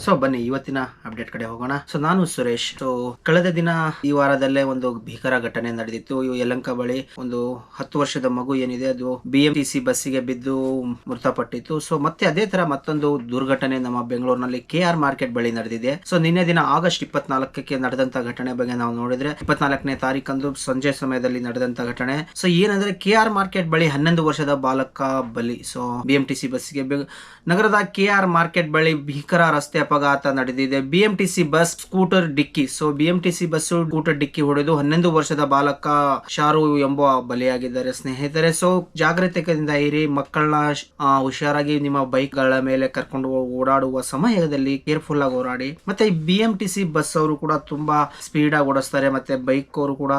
So ಬನ್ನಿ, ಇವತ್ತಿನ update ಕಡೆ ಹೋಗೋಣ. ಸೊ ನಾನು ಸುರೇಶ್. ಸೊ ಕಳೆದ ದಿನ ಈ ವಾರದಲ್ಲೇ ಒಂದು ಭೀಕರ ಘಟನೆ ನಡೆದಿತ್ತು. ಇವು ಯಲಂಕ ಬಳಿ ಒಂದು ಹತ್ತು ವರ್ಷದ ಮಗು ಏನಿದೆ, ಅದು ಬಿಎಂಟಿಸಿ ಬಸ್ಸಿಗೆ ಬಿದ್ದು ಮೃತಪಟ್ಟಿತ್ತು. ಸೊ ಮತ್ತೆ ಅದೇ ತರ ಮತ್ತೊಂದು ದುರ್ಘಟನೆ ನಮ್ಮ ಬೆಂಗಳೂರಿನಲ್ಲಿ ಕೆ ಆರ್ ಮಾರ್ಕೆಟ್ ಬಳಿ ನಡೆದಿದೆ. ಸೊ ನಿನ್ನೆ ದಿನ ಆಗಸ್ಟ್ ಇಪ್ಪತ್ನಾಲ್ಕಕ್ಕೆ ನಡೆದಂತ ಘಟನೆ ಬಗ್ಗೆ ನಾವು ನೋಡಿದ್ರೆ, ಇಪ್ಪತ್ನಾಲ್ಕನೇ ತಾರೀಕಂದು ಸಂಜೆ ಸಮಯದಲ್ಲಿ ನಡೆದಂತ ಘಟನೆ. ಸೊ ಏನಂದ್ರೆ ಕೆ ಆರ್ ಮಾರ್ಕೆಟ್ ಬಳಿ ಹನ್ನೊಂದು ವರ್ಷದ ಬಾಲಕ ಬಲಿ ಸೊ ಬಿಎಂಟಿಸಿ ಬಸ್ಸಿಗೆ ನಗರದ ಕೆ ಆರ್ ಮಾರ್ಕೆಟ್ ಬಳಿ ಭೀಕರ ರಸ್ತೆ ಅಪಘಾತ ನಡೆದಿದೆ. ಬಿಎಂಟಿಸಿ ಬಸ್ ಸ್ಕೂಟರ್ ಡಿಕ್ಕಿ. ಸೊ ಬಿಎಂಟಿಸಿ ಬಸ್ ಸ್ಕೂಟರ್ ಡಿಕ್ಕಿ ಹೊಡೆದು ಹನ್ನೊಂದು ವರ್ಷದ ಬಾಲಕ ಶಾರು ಎಂಬ ಬಲಿಯಾಗಿದ್ದಾರೆ. ಸ್ನೇಹಿತರೆ ಸೊ ಜಾಗೃತಿಕದಿಂದ ಇರಿ ಮಕ್ಕಳನ್ನ ಹುಷಾರಾಗಿ ನಿಮ್ಮ ಬೈಕ್ಗಳ ಮೇಲೆ ಕರ್ಕೊಂಡು ಓಡಾಡುವ ಸಮಯದಲ್ಲಿ ಕೇರ್ಫುಲ್ ಆಗಿ ಓಡಾಡಿ. ಮತ್ತೆ ಬಿಎಂಟಿಸಿ ಬಸ್ ಅವರು ಕೂಡ ತುಂಬಾ ಸ್ಪೀಡ್ ಆಗಿ ಓಡಿಸ್ತಾರೆ. ಮತ್ತೆ ಬೈಕ್ ಅವರು ಕೂಡ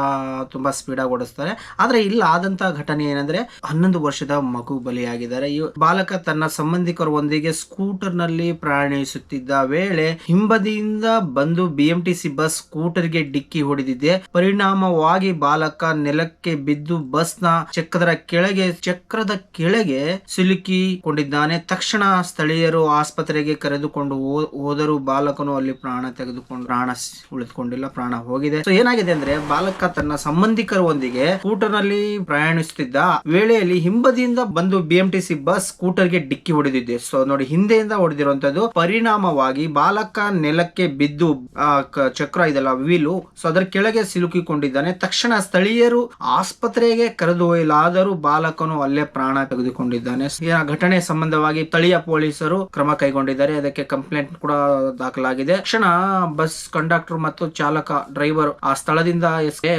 ತುಂಬಾ ಸ್ಪೀಡ್ ಆಗಿ ಓಡಿಸ್ತಾರೆ. ಆದ್ರೆ ಇಲ್ಲ, ಆದಂತ ಘಟನೆ ಏನಂದ್ರೆ ಹನ್ನೊಂದು ವರ್ಷದ ಮಗು ಬಲಿಯಾಗಿದ್ದಾರೆ. ಬಾಲಕ ತನ್ನ ಸಂಬಂಧಿಕರೊಂದಿಗೆ ಸ್ಕೂಟರ್ನಲ್ಲಿ ಪ್ರಯಾಣಿಸುತ್ತಿದ್ದ ವೇಳೆ ಹಿಂಬದಿಯಿಂದ ಬಂದು ಬಿಎಂಟಿಸಿ ಬಸ್ ಸ್ಕೂಟರ್ಗೆ ಡಿಕ್ಕಿ ಹೊಡೆದಿದೆ. ಪರಿಣಾಮವಾಗಿ ಬಾಲಕ ನೆಲಕ್ಕೆ ಬಿದ್ದು ಬಸ್ನ ಚಕ್ರದ ಕೆಳಗೆ ಚಕ್ರದ ಕೆಳಗೆ ಸಿಲುಕಿಕೊಂಡಿದ್ದಾನೆ. ತಕ್ಷಣ ಸ್ಥಳೀಯರು ಆಸ್ಪತ್ರೆಗೆ ಕರೆದುಕೊಂಡು ಹೋದರೂ ಬಾಲಕನು ಅಲ್ಲಿ ಪ್ರಾಣ ತೆಗೆದುಕೊಂಡು, ಪ್ರಾಣ ಉಳಿದುಕೊಂಡಿಲ್ಲ, ಪ್ರಾಣ ಹೋಗಿದೆ. ಸೊ ಏನಾಗಿದೆ ಅಂದ್ರೆ ಬಾಲಕ ತನ್ನ ಸಂಬಂಧಿಕರೊಂದಿಗೆ ಸ್ಕೂಟರ್ನಲ್ಲಿ ಪ್ರಯಾಣಿಸುತ್ತಿದ್ದ ವೇಳೆಯಲ್ಲಿ ಹಿಂಬದಿಯಿಂದ ಬಂದು ಬಿಎಂಟಿಸಿ ಬಸ್ ಸ್ಕೂಟರ್ಗೆ ಡಿಕ್ಕಿ ಹೊಡೆದಿದೆ. ಸೊ ನೋಡಿ ಹಿಂದೆಯಿಂದ ಹೊಡೆದಿರುವಂತದ್ದು ಪರಿಣಾಮವಾಗಿ ಬಾಲಕ ನೆಲಕ್ಕೆ ಬಿದ್ದು ಆ, ಚಕ್ರ ಇದೆಲ್ಲ ವೀಲು ಸೊ ಅದರ ಕೆಳಗೆ ಸಿಲುಕಿಕೊಂಡಿದ್ದಾನೆ. ತಕ್ಷಣ ಸ್ಥಳೀಯರು ಆಸ್ಪತ್ರೆಗೆ ಕರೆದು ಒಯ್ಯಲಾದರೂ ಬಾಲಕನು ಅಲ್ಲೇ ಪ್ರಾಣ ತೆಗೆದುಕೊಂಡಿದ್ದಾನೆ. ಘಟನೆ ಸಂಬಂಧವಾಗಿ ಸ್ಥಳೀಯ ಪೊಲೀಸರು ಕ್ರಮ ಕೈಗೊಂಡಿದ್ದಾರೆ. ಅದಕ್ಕೆ ಕಂಪ್ಲೇಂಟ್ ಕೂಡ ದಾಖಲಾಗಿದೆ. ತಕ್ಷಣ ಬಸ್ ಕಂಡಕ್ಟರ್ ಮತ್ತು ಚಾಲಕ ಡ್ರೈವರ್ ಆ ಸ್ಥಳದಿಂದ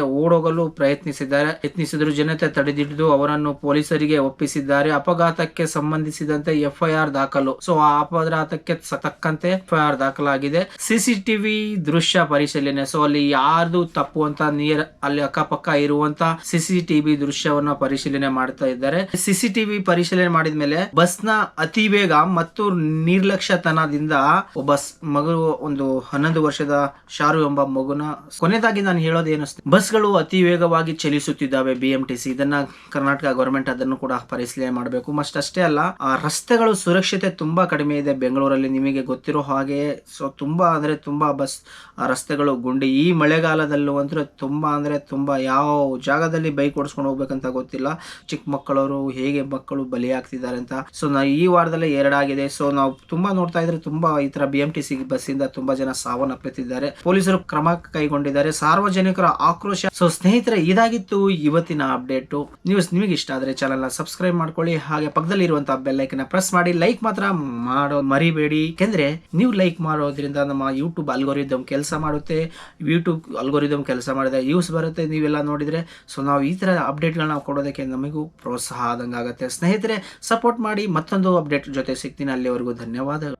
ಓಡೋಗಲು ಪ್ರಯತ್ನಿಸಿದ್ದಾರೆ. ಯತ್ನಿಸಿದ್ರು ಜನತೆ ತಡೆದಿಡಿದು ಅವರನ್ನು ಪೊಲೀಸರಿಗೆ ಒಪ್ಪಿಸಿದ್ದಾರೆ. ಅಪಘಾತಕ್ಕೆ ಸಂಬಂಧಿಸಿದಂತೆ ಎಫ್ಐಆರ್ ದಾಖಲು. ಸೊ ಆ ಅಪಘಾತಕ್ಕೆ ತಕ್ಕಂತೆ ದಾಖಲಾಗಿದೆ ಸಿಸಿಟಿವಿ ದೃಶ್ಯ ಪರಿಶೀಲನೆ. ಸೊ ಅಲ್ಲಿ ಯಾರ್ದು ತಪ್ಪು ಅಂತ ನೀರ್ ಅಲ್ಲಿ ಅಕ್ಕಪಕ್ಕ ಇರುವಂತ ಸಿಸಿಟಿವಿ ದೃಶ್ಯವನ್ನ ಪರಿಶೀಲನೆ ಮಾಡ್ತಾ ಇದ್ದಾರೆ. ಸಿಸಿಟಿವಿ ಪರಿಶೀಲನೆ ಮಾಡಿದ ಮೇಲೆ ಬಸ್ನ ಅತಿ ವೇಗ ಮತ್ತು ನಿರ್ಲಕ್ಷ್ಯತನದಿಂದ ಒಬ್ಬ ಮಗು ಒಂದು ಹನ್ನೊಂದು ವರ್ಷದ ಶಾರು ಎಂಬ ಮಗುನ, ಕೊನೆದಾಗಿ ನಾನು ಹೇಳೋದೇನು ಬಸ್ಗಳು ಅತಿ ವೇಗವಾಗಿ ಚಲಿಸುತ್ತಿದ್ದಾವೆ ಬಿಎಂಟಿಸಿ. ಇದನ್ನ ಕರ್ನಾಟಕ ಗವರ್ಮೆಂಟ್ ಅದನ್ನು ಕೂಡ ಪರಿಶೀಲನೆ ಮಾಡಬೇಕು. ಮಸ್ಟ್ ಅಷ್ಟೇ ಅಲ್ಲ ರಸ್ತೆಗಳು ಸುರಕ್ಷತೆ ತುಂಬಾ ಕಡಿಮೆ ಇದೆ ಬೆಂಗಳೂರಲ್ಲಿ ನಿಮಗೆ ಗೊತ್ತಿರೋ ಹಾಗೆ ಸೊ ತುಂಬ ಅಂದರೆ ತುಂಬ ಬಸ್ ರಸ್ತೆಗಳು, ಗುಂಡಿ, ಈ ಮಳೆಗಾಲದಲ್ಲೂ ಅಂದರೆ ತುಂಬ ಅಂದರೆ ತುಂಬ ಯಾವ ಜಾಗದಲ್ಲಿ ಬೈಕ್ ಓಡಿಸ್ಕೊಂಡು ಹೋಗ್ಬೇಕಂತ ಗೊತ್ತಿಲ್ಲ. ಚಿಕ್ಕ ಮಕ್ಕಳವರು ಹೇಗೆ ಮಕ್ಕಳು ಬಲಿಯಾಗ್ತಿದ್ದಾರೆ ಅಂತ. ಸೊ ನಾ ಈ ವಾರದಲ್ಲೇ ಎರಡಾಗಿದೆ. ಸೊ ನಾವು ತುಂಬ ನೋಡ್ತಾ ಇದ್ರೆ ತುಂಬ ಈ ಥರ ಬಿ ಎಂ ಟಿ ಸಿ ಬಸ್ಸಿಂದ ತುಂಬ ಜನ ಸಾವನ್ನಪ್ಪುತ್ತಿದ್ದಾರೆ ಪೊಲೀಸರು ಕ್ರಮ ಕೈಗೊಂಡಿದ್ದಾರೆ. ಸಾರ್ವಜನಿಕರ ಆಕ್ರೋಶ. ಸೊ ಸ್ನೇಹಿತರೆ, ಇದಾಗಿತ್ತು ಇವತ್ತಿನ ಅಪ್ಡೇಟು. ನ್ಯೂಸ್ ನಿಮಗೆ ಇಷ್ಟ ಆದರೆ ಚಾನಲ್ನ ಸಬ್ಸ್ಕ್ರೈಬ್ ಮಾಡ್ಕೊಳ್ಳಿ. ಹಾಗೆ ಪಕ್ಕದಲ್ಲಿ ಇರುವಂತಹ ಬೆಲ್ ಐಕನ್ ಪ್ರೆಸ್ ಮಾಡಿ. ಲೈಕ್ ಮಾತ್ರ ಮಾಡೋ ಮರಿಬೇಡಿ. ಯಾಕೆಂದ್ರೆ ನೀವು ಲೈಕ್ ಮಾಡೋದ್ರಿಂದ ನಮ್ಮ ಯೂಟ್ಯೂಬ್ ಅಲ್ಗೋರಿದಮ್ ಕೆಲಸ ಮಾಡುತ್ತೆ. ಯೂಟ್ಯೂಬ್ ಅಲ್ಗೋರಿದಮ್ ಕೆಲಸ ಮಾಡಿದ ಯೂಸ್ ಬರುತ್ತೆ. ನೀವೆಲ್ಲ ನೋಡಿದರೆ ಸೊ ನಾವು ಈ ಥರ ಅಪ್ಡೇಟ್ಗಳನ್ನ ಕೊಡೋದಕ್ಕೆ ನಮಗೂ ಪ್ರೋತ್ಸಾಹ ಆದಂಗೆ ಆಗುತ್ತೆ ಸ್ನೇಹಿತರೆ ಸಪೋರ್ಟ್ ಮಾಡಿ ಮತ್ತೊಂದು ಅಪ್ಡೇಟ್ ಜೊತೆ ಸಿಗ್ತೀನಿ. ಅಲ್ಲಿವರೆಗೂ ಧನ್ಯವಾದಗಳು.